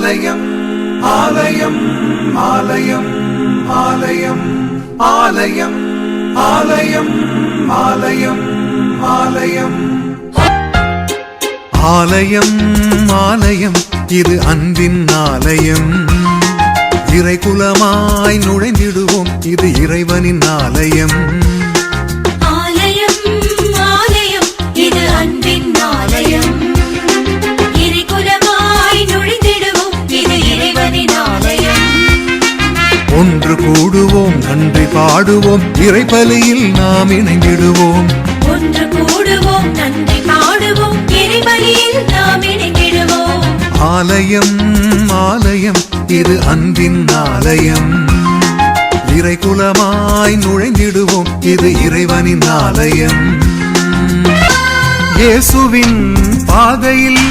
ஆலயம் ஆலயம் ஆலயம் ஆலயம் ஆலயம் ஆலயம் ஆலயம் ஆலயம். ஆலயம் ஆலயம் இது அன்பின் ஆலயம். இறைகுலமாய் நுழைந்திடுவோம் இது இறைவனின் ஆலயம். பாடுவோம் இறைபலியில் நாம் இணைந்திடுவோம். ஒன்று கூடுவோம் நன்றி பாடுவோம். இறைவழியில் நாம் இணைந்திடுவோம். ஆலயம் ஆலயம் இது அன்பின் ஆலயம். இறைகுலமாய் நுழைந்திடுவோம் இது இறைவனின் ஆலயம். இயேசுவின் பாதையில்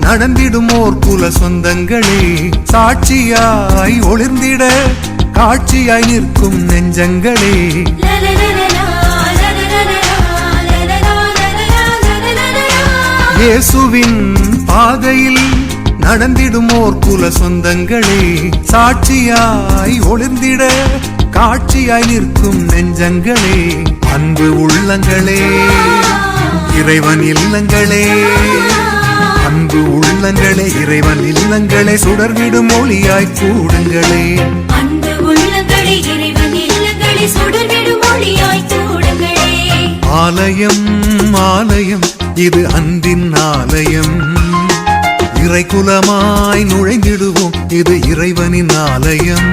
நடந்திடுமோர் குல சொந்தங்களே சாட்சியாய் ஒளிர்ந்திட காட்சியாய் நிற்கும் நெஞ்சங்களே. இயேசுவின் பாதையில் நடந்திடுமோர் குல சொந்தங்களே. சாட்சியாய் ஒளிர்ந்திட காட்சியாய் நிற்கும் நெஞ்சங்களே. அன்பு உள்ளங்களே இறைவன் இல்லங்களே. அன்பு உள்ளங்களே இறைவன் இல்லங்களே. சுடர்விடும் ஒளியாய் கூடுங்களே. ஆலயம் ஆலயம் இது அன்பின் ஆலயம். இறைக்குலமாய் நுழைந்திடுவோம் இது இறைவனின் ஆலயம்.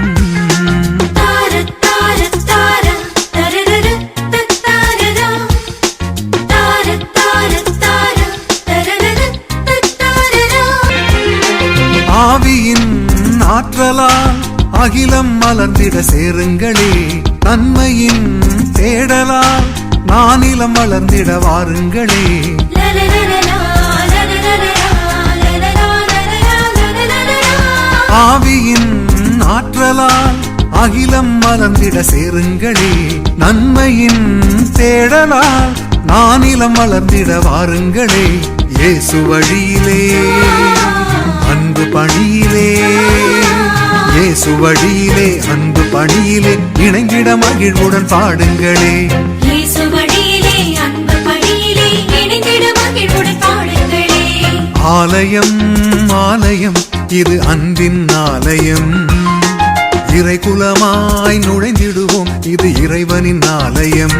ஆவியின் ஆற்றலால் அகிலம் மலர்ந்திட சேருங்களே நன்மையின் தேடலால் நானிலம் மலர்ந்திட வாருங்களே. ஆவியின் ஆற்றலால் அகிலம் மலர்ந்திட சேருங்களே நன்மையின் தேடலால் நானிலம் மலர்ந்திட வாருங்களே. இயேசு வழியிலே அன்பு பணியிலே. இயேசு வழியிலே அன்பு பணியிலே இணைந்திட மகிழ்வுடன் பாடுங்களே. ஆலயம் ஆலயம் இது அன்பின் ஆலயம். இறைகுலமாய் நுழைந்திடுவோம் இது இறைவனின் ஆலயம்.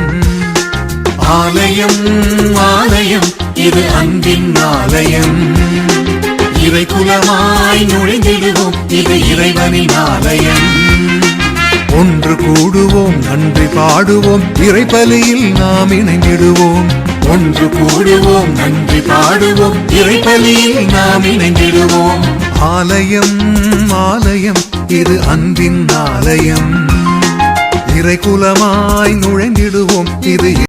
ஆலயம் ஆலயம் இது அன்பின் ஆலயம். இறைகுலமாய் நுழைந்திடுவோம். இது இறைவனின் ஆலயம். ஒன்று கூடுவோம் நன்றி பாடுவோம். இறைபலியில் நாம் இணைந்திடுவோம். ஒன்று கூடுவோம் நன்றி பாடுவோம். இறைபலியில் நாம் இணைந்திடுவோம். ஆலயம் ஆலயம் இது அன்பின் ஆலயம். இறைகுலமாய் நுழைந்திடுவோம். இது